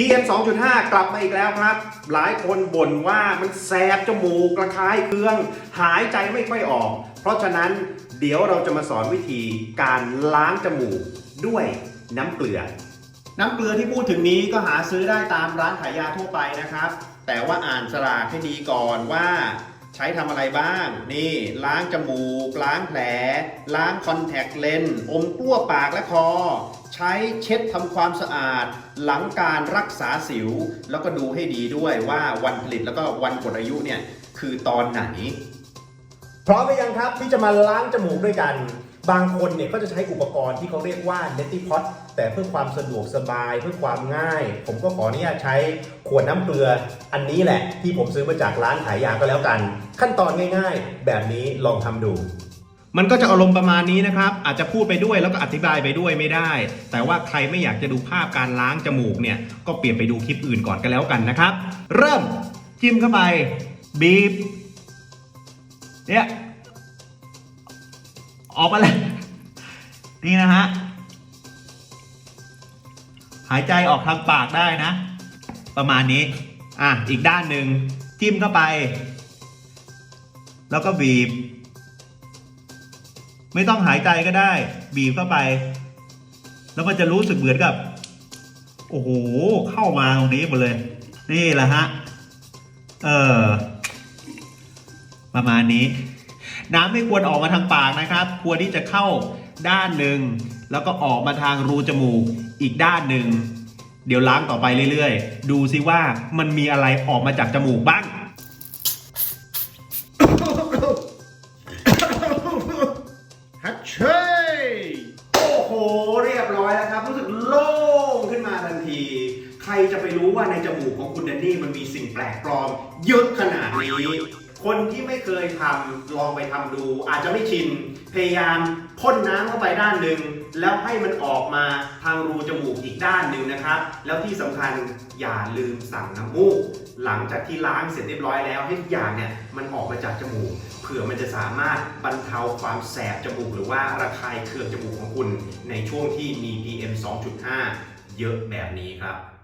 PM 2.5 กลับมาอีกแล้วครับ หลายคนบ่นว่ามันแสบจมูกกระคายเคือง หายใจไม่ค่อยออก เพราะฉะนั้นเดี๋ยวเราจะมาสอนวิธีการล้างจมูกด้วยน้ำเกลือ น้ำเกลือที่พูดถึงนี้ก็หาซื้อได้ตามร้านขายยาทั่วไปนะครับ แต่ว่าอ่านฉลากให้ดีก่อนว่าใช้ทำอะไรบ้าง นี่ล้างจมูก ล้างแผล ล้างคอนแทคเลนส์อมกล้วปากและคอ ใช้เช็ดทำความสะอาด หลังการรักษาสิว แล้วก็ดูให้ดีด้วยว่าวันผลิตแล้วก็วันหมดอายุเนี่ยคือตอนไหน พร้อมหรือยังครับที่จะมาล้างจมูกด้วยกัน บางคนเนี่ยก็จะใช้อุปกรณ์ที่เขาเรียกว่า n e t i p o t แต่เพื่อความสะดวกสบายเพื่อความง่าย ผมก็ขออนุญาตใช้ขวดน้ำเกลือ อันนี้แหละที่ผมซื้อมาจากร้านขายยาก็แล้วกัน ขั้นตอนง่าย ๆ แบบนี้ลองทำดู มันก็จะอารมณ์ประมาณนี้นะครับ อาจจะพูดไปด้วยแล้วก็อธิบายไปด้วยไม่ได้ แต่ว่าใครไม่อยากจะดูภาพการล้างจมูกเนี่ย ก็เปลี่ยนไปดูคลิปอื่นก่อนกันแล้วกันนะครับ เริ่มจิ้มเข้าไป บีบ เนี่ย ออกมาเลยนี่นะฮะ หายใจออกทางปากได้นะ ประมาณนี้ อะ อีกด้านหนึ่งจิ้มเข้าไป แล้วก็บีบ ไม่ต้องหายใจก็ได้ บีบเข้าไป แล้วมันจะรู้สึกเหมือนกับ โอ้โห เข้ามาตรงนี้หมดเลย นี่แหละฮะ เออ ประมาณนี้ น้ำไม่ควรออกมาทางปากนะครับ ควรที่จะเข้าด้านหนึ่ง แล้วก็ออกมาทางรูจมูกอีกด้านหนึ่ง เดี๋ยวล้างต่อไปเรื่อยๆ ดูซิว่ามันมีอะไรออกมาจากจมูกบ้าง จะไปรู้ว่าในจมูกของคุณแดนนี่มันมีสิ่งแปลกปลอม เยอะขนาดนี้ คนที่ไม่เคยทำลองไปทำดู อาจจะไม่ชิน พยายามพ่นน้ำเข้าไปด้านหนึ่งแล้วให้มันออกมาทางรูจมูกอีกด้านหนึ่งนะครับ แล้วที่สำคัญอย่าลืมสั่งน้ำมูก หลังจากที่ล้างเสร็จเรียบร้อยแล้วให้ทุกอย่างเนี่ยมันออกมาจากจมูกเผื่อมันจะสามารถบรรเทาความแสบจมูกหรือว่าระคายเคืองจมูกของคุณ ในช่วงที่มี PM 2.5 เยอะแบบนี้ครับ